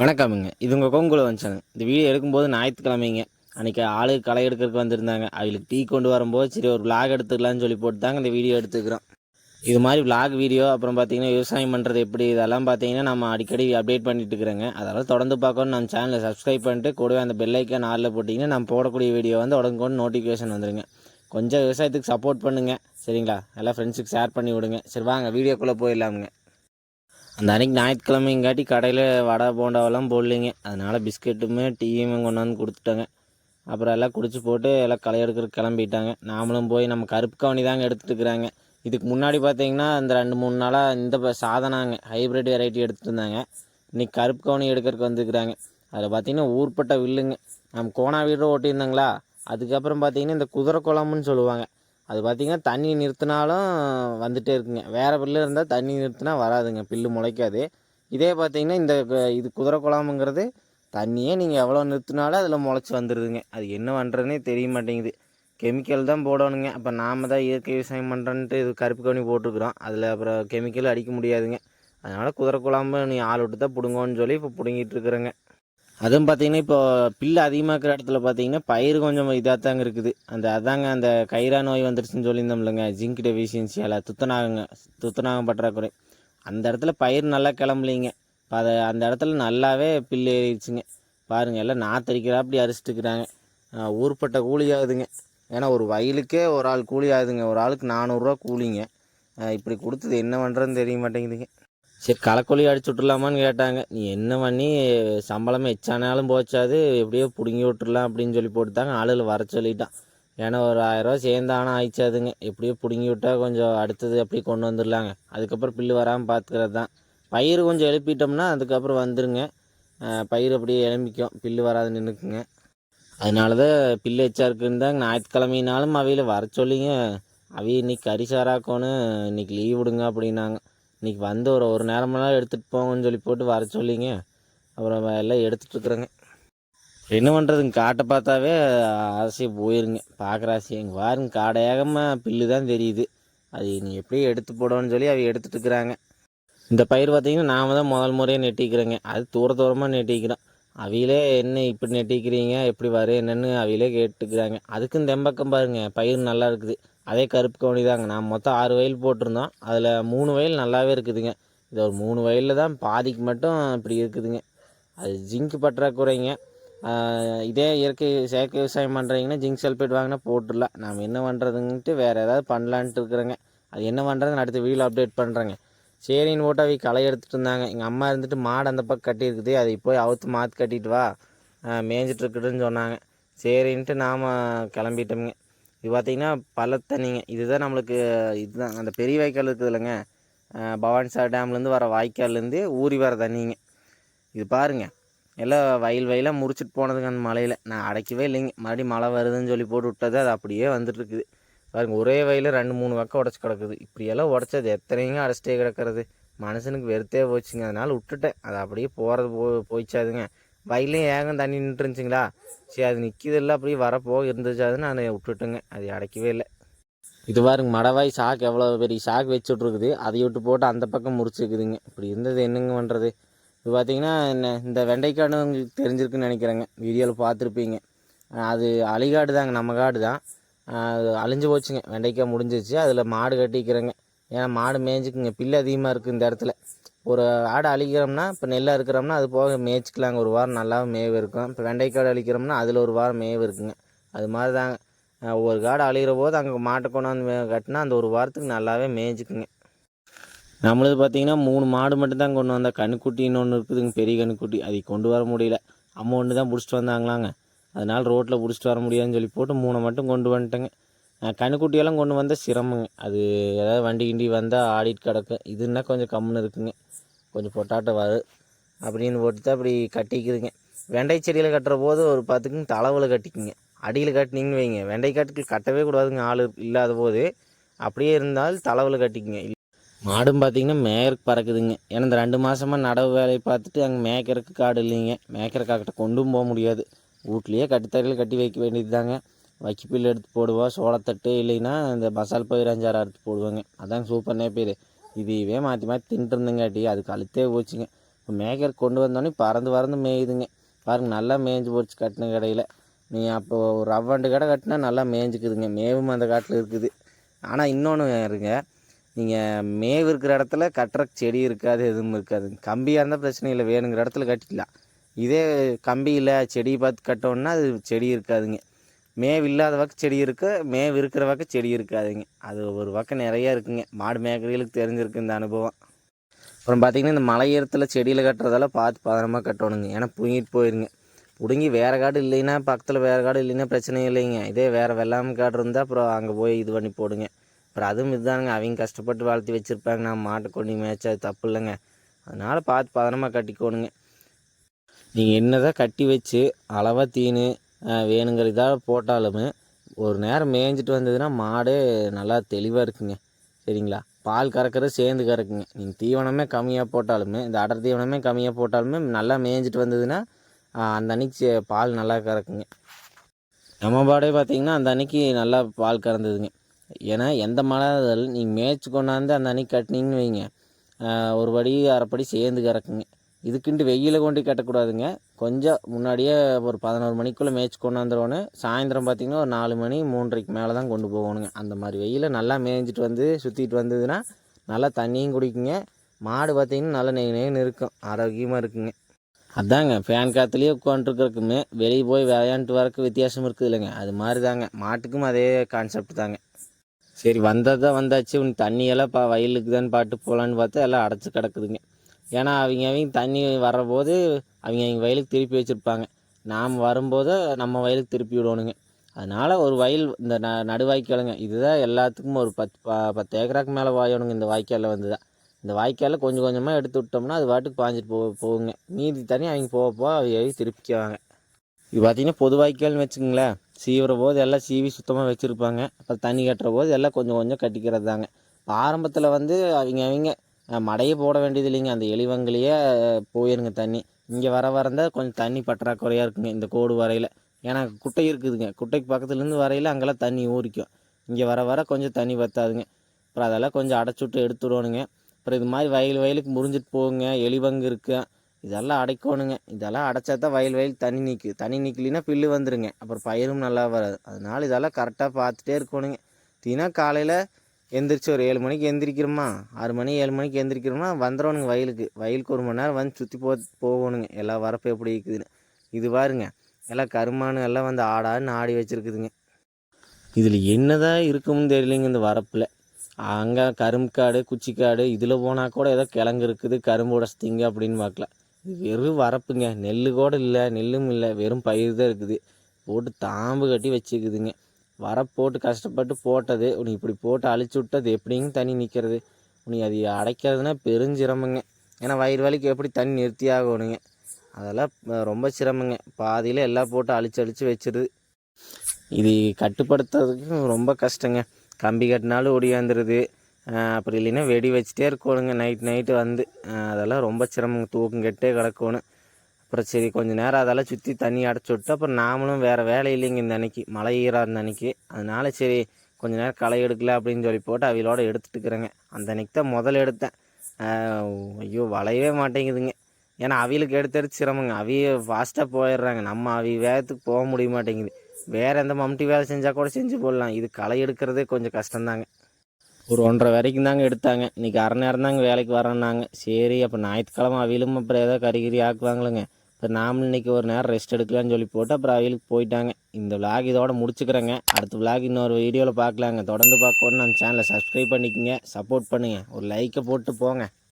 வணக்கமுங்க. இது உங்கள் கோங்குல வந்துச்சாங்க இந்த வீடியோ எடுக்கும்போது ஞாயிற்றுக்கிழமைங்க. அன்றைக்கி ஆளு களை எடுக்கிறதுக்கு வந்திருந்தாங்க. அவங்களுக்கு டீ கொண்டு வரும்போது சரி ஒரு விளாக் எடுத்துக்கலாம்னு சொல்லி போட்டு தாங்க இந்த வீடியோ எடுத்துக்கிறோம். இது மாதிரி விளாக் வீடியோ அப்புறம் பார்த்தீங்கன்னா விவசாயம் பண்ணுறது எப்படி இதெல்லாம் பார்த்தீங்கன்னா நம்ம அடிக்கடி அப்டேட் பண்ணிட்டு இருக்கிறோங்க. அதெல்லாம் தொடர்ந்து பார்க்கணும் நம்ம சேனலை சப்ஸ்கிரைப் பண்ணிட்டு கூடவே அந்த பெல் ஆளில் போட்டிங்கன்னா நம்ம போடக்கூடிய வீடியோ வந்து உடனுக்குடன் நோட்டிஃபிகேஷன் வந்துருங்க. கொஞ்சம் விவசாயத்துக்கு சப்போர்ட் பண்ணுங்கள் சரிங்களா? எல்லாம் ஃப்ரெண்ட்ஸுக்கு ஷேர் பண்ணி விடுங்க. சரி வாங்க வீடியோக்குள்ளே போயிடலாமுங்க. அந்த அன்னைக்கு ஞாயிற்றுக்கிழமைங்காட்டி கடையில் வடை போண்டாவெல்லாம் போடலிங்க. அதனால் பிஸ்கெட்டுமே டீயுமே கொண்டாந்து கொடுத்துட்டாங்க. அப்புறம் எல்லாம் குடிச்சு போட்டு எல்லாம் களை எடுக்கிற கிளம்பிட்டாங்க. நாமளும் போய் நம்ம கருப்பு கவனி தாங்க எடுத்துட்டுருக்குறாங்க. இதுக்கு முன்னாடி பார்த்தீங்கன்னா இந்த ரெண்டு மூணு நாளாக இந்த ப- சாதனாங்க ஹைப்ரிட் வெரைட்டி எடுத்துருந்தாங்க இருந்தாங்க கருப்பு கவனி எடுக்கிறதுக்கு வந்துருக்குறாங்க. அதில் பார்த்தீங்கன்னா ஊர்பட்ட வில்லுங்க. நம்ம கோணா வீடு ஓட்டியிருந்தாங்களா அதுக்கப்புறம் பார்த்தீங்கன்னா இந்த குதிரை குழம்புன்னு சொல்லுவாங்க. அது பார்த்தீங்கன்னா தண்ணி நிறுத்தினாலும் வந்துகிட்டே இருக்குங்க. வேறு பில்லு இருந்தால் தண்ணி நிறுத்தினா வராதுங்க. பில்லு முளைக்காது. இதே பார்த்தீங்கன்னா இந்த இது குதிரை குழம்புங்கிறது தண்ணியே நீங்கள் எவ்வளோ நிறுத்தினாலும் அதில் முளைச்சி வந்துடுதுங்க அது என்ன பண்ணுறதுனே தெரிய மாட்டேங்குது. கெமிக்கல் தான் போடணுங்க. அப்போ நாம தான் இயற்கை விவசாயம் பண்ணுறன்ட்டு இது கருப்பு கவனி போட்டிருக்குறோம். அதில் அப்புறம் கெமிக்கல் அடிக்க முடியாதுங்க. அதனால் குதிரை குழம்பு நீ ஆள் விட்டு தான் பிடுங்கோன்னு சொல்லி இப்போ பிடுங்கிட்டு இருக்கிறேங்க. அதுவும் பார்த்தீங்கன்னா இப்போ பில்லு அதிகமாக இருக்கிற இடத்துல பார்த்தீங்கன்னா பயிர் கொஞ்சம் இதாக தாங்க இருக்குது. அந்த அதாங்க அந்த கைரா நோய் வந்துருச்சுன்னு சொல்லியிருந்தோம்லங்க. ஜிங்க் டெஃபிஷியன்சியால் துத்தநாகங்க துத்தநாகம் பற்றாக்குறை. அந்த இடத்துல பயிர் நல்லா கிளம்பலிங்க. இப்போ அதை அந்த இடத்துல நல்லாவே பில்லு ஏறிடுச்சுங்க. பாருங்கள் எல்லாம் நாத்தரிக்கிறாப்படி அப்படி இருக்கிறாங்க ஆஹ் ஊர்பட்ட கூலி ஆகுதுங்க. ஏன்னா ஒரு வயலுக்கே ஒரு ஆள் கூலி ஆகுதுங்க. ஒரு ஆளுக்கு நானூறுரூவா கூலிங்க. இப்படி கொடுத்தது என்ன பண்ணுறதுன்னு தெரிய மாட்டேங்குதுங்க. சரி களைக்கொல்லி அடிச்சு விட்டுலாமான்னு கேட்டாங்க. நீ என்ன பண்ணி சம்பளம் எச்சானாலும் போச்சாது எப்படியோ பிடுங்கி விட்டுறலாம் அப்படின்னு சொல்லி போட்டுட்டாங்க. ஆளுகள் வர சொல்லிட்டான். ஏன்னா ஒரு ஆயிரரூவா சேர்ந்தானா ஆயிடுச்சாதுங்க எப்படியோ பிடுங்கி விட்டால் கொஞ்சம் அடுத்தது அப்படியே கொண்டு வந்துடலாங்க. அதுக்கப்புறம் பில்லு வராமல் பார்த்துக்கிறது தான். பயிர் கொஞ்சம் எழுப்பிட்டோம்னா அதுக்கப்புறம் வந்துருங்க. பயிர் அப்படியே எழும்பிக்கும். பில்லு வராது நின்றுக்குங்க அதனால தான் பில்லு எச்சா இருக்குன்னு தான் ஞாயிற்றுக்கிழமைனாலும் அவையில் வர சொல்லிங்க. அவைய இன்னைக்கு கறி இன்னைக்கு லீவ் விடுங்க அப்படின்னாங்க. இன்றைக்கி வந்து ஒரு ஒரு நேரமெல்லாம் எடுத்துகிட்டு போங்கன்னு சொல்லி போட்டு வர சொல்லிங்க. அப்புறம் எல்லாம் எடுத்துகிட்டுருக்குறேங்க என்ன பண்ணுறதுங்க காட்டை பார்த்தாவே ஆசையை போயிருங்க. பார்க்குற ஆசையை இங்கே பாருங்க காடையாகமாக பில்லு தான் தெரியுது. அது நீ எப்படி எடுத்து போடணும்னு சொல்லி அவ எடுத்துகிட்டு இருக்கிறாங்க. இந்த பயிர் பார்த்தீங்கன்னா நாம தான் முதல் முறையாக நெட்டிக்கிறேங்க. அது தூர தூரமாக நெட்டிக்கிறோம். அவையிலே என்ன இப்படி நெட்டிக்கிறீங்க? எப்படி வரு? என்னென்னு அவிகளே கேட்டுக்கிறாங்க. அதுக்கும் தெம்பக்கம் பாருங்க. பயிர் நல்லா இருக்குது. அதே கருப்பு கவுனி தாங்க. நான் மொத்தம் ஆறு வயல் போட்டிருந்தோம். அதில் மூணு வயல் நல்லாவே இருக்குதுங்க. இது ஒரு மூணு வயலில் தான் பாதிக்கு மட்டும் இப்படி இருக்குதுங்க. அது ஜிங்க் பற்றாக்குறைங்க. இதே இயற்கை செயற்கை விவசாயம் பண்ணுறீங்கன்னா ஜிங்க் சல்ஃபேட் வாங்கினா போட்டுடலாம் நாம் என்ன பண்ணுறதுன்ட்டு வேறு ஏதாவது பண்ணலான்ட்டு இருக்கிறேங்க. அது என்ன பண்ணுறதுன்னு அடுத்த வீடியோ அப்டேட் பண்ணுறேங்க சரின்னு போட்டு அவங்க களை எடுத்துகிட்டு இருந்தாங்க. எங்கள் அம்மா இருந்துட்டு மாடு அந்த பக்கம் கட்டியிருக்குது. அதை போய் அவுத்து மாற்று கட்டிட்டு வா. மேய்ஞ்சிட்ருக்குதுன்னு சொன்னாங்க. சரின்ட்டு நாம் கிளம்பிட்டோமுங்க. இது பார்த்தீங்கன்னா பள்ளத்தண்ணிங்க இதுதான் நம்மளுக்கு இதுதான் அந்த பெரிய வாய்க்கால் இருக்குது இல்லைங்க பவானிசார் டேம்லேருந்து வர வாய்க்கால்லேருந்து ஊறி வர தண்ணிங்க. இது பாருங்கள் எல்லாம் வயல் வயலாக முறிச்சிட்டு போனதுங்க அந்த மலையில். நான் அடைக்கவே இல்லைங்க. மறுபடியும் மழை வருதுன்னு சொல்லி போட்டு விட்டது. அது அப்படியே வந்துட்டு பாருங்க ஒரே வயலில் ரெண்டு மூணு பக்கம் உடச்சி கிடக்குது. இப்படியெல்லாம் உடச்சது எத்தனையும் அடைச்சிட்டே கிடக்கிறது? மனுஷனுக்கு வெறுத்தே போச்சுங்க. அதனால் விட்டுட்டேன். அது அப்படியே போகிறது போ போயிச்சாதுங்க. வயலையும் ஏகம் தண்ணி நின்றுருந்துச்சிங்களா? சரி அது நிற்கிது இல்லை அப்படியே வரப்போக இருந்துச்சாதுன்னு நான் விட்டுட்டேங்க. அது அடைக்கவே இல்லை. இது பாருங்க மடவாய் சாக்கு எவ்வளோ பெரிய சாக்கு வச்சு விட்ருக்குது அதை விட்டு போட்டு அந்த பக்கம் முறிச்சிருக்குதுங்க. இப்படி இருந்தது என்னங்க பண்ணுறது இது பார்த்தீங்கன்னா என்ன இந்த வெண்டைக்காடு உங்களுக்கு தெரிஞ்சிருக்குன்னு நினைக்கிறேங்க. வீடியோவில் பார்த்துருப்பீங்க. அது அழிகாடு தாங்க நம்ம காடு தான் அழிஞ்சு போச்சுங்க. வெண்டைக்காய் முடிஞ்சிச்சு அதில் மாடு கட்டிக்கிறேங்க. ஏன்னா மாடு மேய்ஞ்சிக்குங்க. பில்லு அதிகமாக இருக்குது இந்த இடத்துல. ஒரு ஆடு அழிக்கிறோம்னா இப்போ நெல் அறுக்கிறோம்னா அது போக மேய்ச்சிக்கலாங்க. ஒரு வாரம் நல்லா மேவு இருக்கும். இப்போ வெண்டைக்காடு அழிக்கிறோம்னா அதில் ஒரு வாரம் மேவு இருக்குங்க. அது மாதிரி தாங்க ஒரு காடு அழிகிற போது அங்கே மாட்டை கொண்டாந்து கட்டினா அந்த ஒரு வாரத்துக்கு நல்லாவே மேய்ச்சிக்குங்க நம்மளது பார்த்தீங்கன்னா மூணு மாடு மட்டும்தான் கொண்டு வந்தால் கண்ணுக்குட்டின்னு ஒன்று இருக்குதுங்க. பெரிய கண்ணுக்குட்டி அதை கொண்டு வர முடியல. அம்மா ஒன்று தான் பிடிச்சிட்டு வந்தாங்களாங்க. அதனால் ரோட்டில் பிடிச்சிட்டு வர முடியாதுன்னு சொல்லி போட்டு மூணை மட்டும் கொண்டு வந்துட்டேங்க. அஹ் கொண்டு வந்தால் சிரமங்க. அது ஏதாவது வண்டி கிண்டி வந்தால் ஆடிட்டு கிடக்கும் இதுன்னா கொஞ்சம் கம்முன்னு இருக்குங்க. கொஞ்சம் பொட்டாட்ட வரும் அப்படின்னு போட்டு தான் அப்படி கட்டிக்குதுங்க. வெண்டை செடியில் கட்டுற போது ஒரு பத்துக்குங்க தளவில் கட்டிக்குங்க. அடியில் கட்டினீங்கன்னு வைங்க. வெண்டைக்காட்டுக்கு கட்டவே கூடாதுங்க. ஆள் இல்லாத போது அப்படியே இருந்தால் தளவில் கட்டிக்குங்க. மாடும் பார்த்தீங்கன்னா மேயருக்கு பறக்குதுங்க. ஏன்னா இந்த ரெண்டு மாதமாக நடவு வேலையை பார்த்துட்டு அங்கே மேய்க்கிறதுக்கு காடு இல்லைங்க. மேய்க்கிற காக்கிட்ட கொண்டும் போக முடியாது. வீட்லேயே கட்டுத்தரையில் கட்டி வைக்க வேண்டியது தாங்க வைக்கப்பில் எடுத்து போடுவோம் சோளத்தட்டு இல்லைன்னா இந்த மசால் பயிர் அஞ்சாறு அறுத்து போடுவாங்க. அதாங்க சூப்பர் நேப்பீர் இதுவே மாற்றி மாற்றி தின்ட்டுருந்தங்காட்டி அது கழுத்தே போச்சுங்க. இப்போ மேய்க்கறக்கு கொண்டு வந்தோடனே பறந்து பறந்து மேயுதுங்க. பாருங்க நல்லா மேய்ஞ்சு போச்சு கட்டின கடையில். நீ அப்போ ஒரு ரவ்வண்டு கடை கட்டினா நல்லா மேய்ஞ்சிக்குதுங்க மேவும் அந்த காட்டில் இருக்குது. ஆனால் இன்னொன்று இருங்க நீங்கள் மேவு இருக்கிற இடத்துல கட்டுற செடி இருக்காது எதுவும் இருக்காது. கம்பியாக இருந்தால் பிரச்சனை இல்லை. வேணுங்கிற இடத்துல கட்டிக்கலாம் இதே கம்பியில் செடி செடியை பார்த்து கட்டோன்னா அது செடி இருக்காதுங்க. மேவு இல்லாத பக்கம் செடி இருக்கு மேவு இருக்கிற பக்கம் செடி இருக்காதுங்க. அது ஒரு பக்கம் நிறையா இருக்குங்க. மாடு மேய்க்கிறவங்களுக்கு தெரிஞ்சிருக்கு இந்த அனுபவம். அப்புறம் பார்த்திங்கன்னா இந்த மலையேரத்தில் செடியில் கட்டுறதெல்லாம் பார்த்து பதனமாக கட்டணுங்க. ஏன்னா புங்கிட்டு போயிருங்க. பிடுங்கி வேறு காடு இல்லைன்னா பக்கத்தில் வேறு காடு இல்லைன்னா பிரச்சனை இல்லைங்க. இதே வேறு வெள்ளாமை காடு இருந்தால் அப்புறம் அங்கே போய் இது பண்ணி போடுங்க. அப்புறம் அதுவும் இதுதானுங்க. அவங்க கஷ்டப்பட்டு வளர்த்தி வச்சுருப்பாங்க. நான் மாட்டை கொண்டு மேய்ச்சா அது தப்பு இல்லைங்க. அதனால் பார்த்து பதனமாக கட்டிக்கோணுங்க. நீங்கள் என்ன தான் கட்டி வச்சு அளவாக தீனு வேணுங்கிற இதாக போட்டாலுமே ஒரு நேரம் மேய்ஞ்சிட்டு வந்ததுன்னா மாடு நல்லா தெளிவாக இருக்குங்க. சரிங்களா? பால் கறக்கிறது சேர்ந்து கறக்குங்க. நீங்கள் தீவனமே கம்மியாக போட்டாலுமே இந்த அடர் தீவனமே கம்மியாக போட்டாலுமே நல்லா மேய்ஞ்சிட்டு வந்ததுன்னா அந்த அன்னைக்கு சே- பால் நல்லா கறக்குங்க. நம்ம பாடே பார்த்திங்கன்னா அந்த அன்னைக்கு நல்லா பால் கறந்ததுங்க. ஏன்னா எந்த மழை நீங்கள் மேய்ச்சி கொண்டாந்து அந்த அன்னைக்கு கட்டினீங்கன்னு வைங்க. ஒரு படி அரைப்படி சேர்ந்து கறக்குங்க. இதுக்குன்ட்டு வெயில கொண்டு கட்டக்கூடாதுங்க. கொஞ்சம் முன்னாடியே ஒரு பதினோரு மணிக்குள்ளே மேய்ச்சி கொண்டாந்துருவோன்னு சாயந்தரம் பார்த்தீங்கன்னா ஒரு நாலு மணி மூன்றரைக்கு மேலே தான் கொண்டு போகணுங்க. அந்த மாதிரி வெயில நல்லா மேய்ஞ்சிட்டு வந்து சுற்றிட்டு வந்ததுன்னா நல்லா தண்ணியும் குடிக்குங்க. மாடு பார்த்திங்கன்னா நல்லா நெய் நெய்னு இருக்கும். ஆரோக்கியமாக இருக்குங்க. அதாங்க ஃபேன் காற்றுலேயே உட்காந்துருக்கிறதுக்குமே வெளியே போய் விளையாண்டுட்டு வரக்கு வித்தியாசம் இருக்குது இல்லைங்க. அது மாதிரி தாங்க மாட்டுக்கும் அதே கான்செப்ட் தாங்க. சரி வந்தது தான் வந்தாச்சு. உன் தண்ணியெல்லாம் பா வயலுக்கு தான் பாட்டு போகலான்னு பார்த்தா எல்லாம் அடைச்சி கிடக்குதுங்க. ஏன்னா அவங்க அவங்க தண்ணி வர்றபோது அவங்க அவங்க வயலுக்கு திருப்பி வச்சுருப்பாங்க. நாம் வரும்போது நம்ம வயலுக்கு திருப்பி விடணுங்க அதனால் ஒரு வயல் இந்த ந நடுவாய்க்காலுங்க இதுதான் எல்லாத்துக்கும் ஒரு பத்து ப பத்து ஏக்கராக்கு மேலே வாயணுங்க இந்த வாய்க்காலில் வந்து தான் இந்த வாய்க்காலில் கொஞ்சம் கொஞ்சமாக எடுத்து விட்டோம்னா அது பாட்டுக்கு பாஞ்சிட்டு போ போகுங்க. மீதி தண்ணி அவங்க போக போக அவங்க திருப்பிக்குவாங்க. இது பார்த்திங்கன்னா பொது வாய்க்கால்னு வச்சுக்கோங்களேன். சீவுற போது எல்லாம் சீவி சுத்தமாக வச்சுருப்பாங்க. அப்புறம் தண்ணி கட்டுற போது எல்லாம் கொஞ்சம் கொஞ்சம் கட்டிக்கிறது தாங்க ஆரம்பத்தில் வந்து அவங்க அவங்க மடையே போட வேண்டியது இல்லைங்க. அந்த எலிவங்கிலேயே போயிருங்க தண்ணி. இங்கே வர வரந்தால் கொஞ்சம் தண்ணி பற்றாக்குறையாக இருக்குங்க இந்த கோடு வரையில். ஏன்னா குட்டை இருக்குதுங்க. குட்டைக்கு பக்கத்துலேருந்து வரையில் அங்கெல்லாம் தண்ணி ஊறிக்கும். இங்கே வர வர கொஞ்சம் தண்ணி பற்றாதுங்க. அப்புறம் அதெல்லாம் கொஞ்சம் அடைச்சுட்டு எடுத்துடணுங்க அப்புறம் இது மாதிரி வயல் வயலுக்கு முறிஞ்சிட்டு போகுங்க. எலிவங்கு இருக்குது இதெல்லாம் அடைக்கணுங்க. இதெல்லாம் அடைச்சா தான் வயல் வயல் தண்ணி நிற்கு தண்ணி நிற்கலினா பில்லு வந்துடுங்க அப்புறம் பயிரும் நல்லா வராது. அதனால இதெல்லாம் கரெக்டாக பார்த்துட்டே இருக்கணுங்க. தினம் காலையில் எந்திரிச்சு ஒரு ஏழு மணிக்கு எந்திரிக்கிறோமா? ஆறு மணி ஏழு மணிக்கு எந்திரிக்கிறோமா? வந்துடணுங்க வயலுக்கு. வயலுக்கு ஒரு மணி நேரம் வந்து சுற்றி போ போகணுங்க. எல்லாம் வரப்பு எப்படி இருக்குதுன்னு. இது பாருங்க. எல்லாம் கருமானு எல்லாம் வந்து ஆடான்னு ஆடி வச்சுருக்குதுங்க. இதில் என்னதான் இருக்கும்னு தெரியலைங்க இந்த வரப்பில். அங்கே கரும்புக்காடு குச்சிக்காடு இதில் போனால் கூட ஏதோ கிழங்கு இருக்குது கரும்பு உடச்சிங்க அப்படின்னு பார்க்கலாம். இது வெறும் வரப்புங்க. நெல் கூட இல்லை. நெல்லும் இல்லை. வெறும் பயிர் தான் இருக்குது. போட்டு தாம்பு கட்டி வச்சுக்குதுங்க வர போட்டு கஷ்டப்பட்டு போட்டது உனி இப்படி போட்டு அழிச்சு விட்டது எப்படிங்க தண்ணி நிற்கிறது உனி அது அடைக்கிறதுனா பெருஞ்சிரமங்க. ஏன்னா வயிறு வலிக்கு எப்படி தண்ணி நிறுத்தி ஆகணுங்க? அதெல்லாம் ரொம்ப சிரமங்க. பாதியில் எல்லாம் போட்டு அழிச்சு அழிச்சு வச்சிருது. இது கட்டுப்படுத்துறதுக்கு ரொம்ப கஷ்டங்க. கம்பி கட்டினாலும் ஒடியாந்துருது அப்படி அப்புறம் இல்லைன்னா வெடி வச்சுட்டே இருக்கணுங்க. நைட் நைட்டு வந்து அதெல்லாம் ரொம்ப சிரமங்க. தூக்கம் கெட்டே கிடக்கணும். அப்புறம் சரி கொஞ்ச நேரம் அதெல்லாம் சுற்றி தண்ணி அடைச்சி விட்டு அப்புறம் நாமளும் வேறு வேலை இல்லைங்க இந்த அன்னைக்கு. மழை ஈரா இருந்த அன்னைக்கு. அதனால சரி கொஞ்ச நேரம் களை எடுக்கல அப்படின்னு சொல்லி போட்டு அவிலோட எடுத்துட்டுக்கிறேங்க அந்த அன்னைக்கு தான் முதல்ல எடுத்தேன். ஐயோ வளையவே மாட்டேங்குதுங்க. ஏன்னா அவிகளுக்கு எடுத்து சிரமங்க. அவிய ஃபாஸ்ட்டாக போயிடுறாங்க. நம்ம அவி வேகத்துக்கு போக முடிய மாட்டேங்குது. வேறு எந்த மம்டி வேலை செஞ்சால் கூட செஞ்சு போடலாம். இது களை எடுக்கிறதே கொஞ்சம் கஷ்டம்தாங்க. ஒரு ஒன்றரை வரைக்கும் தாங்க எடுத்தாங்க. இன்றைக்கி அரை நேரம் தாங்க வேலைக்கு வரேன்னாங்க சரி அப்போ ஞாயிற்றுக்கிழமை அவிலும் அப்புறம் ஏதோ கறிகிரி ஆக்குவாங்களுங்க. இப்போ நாமளும் இன்றைக்கி ஒரு நேரம் ரெஸ்ட் எடுக்கலாம்னு சொல்லி போட்டு அப்புறம் அவிலுக்கு போயிட்டாங்க. இந்த விளாக் இதோட முடிச்சுக்கிறேங்க. அடுத்த விளாக் இன்னொரு வீடியோவில் பார்க்கலாங்க. தொடர்ந்து பார்க்கணுன்னு நம்ம சேனலை சப்ஸ்கிரைப் பண்ணிக்கோங்க. சப்போர்ட் பண்ணுங்கள் ஒரு லைக்கை போட்டு போங்க.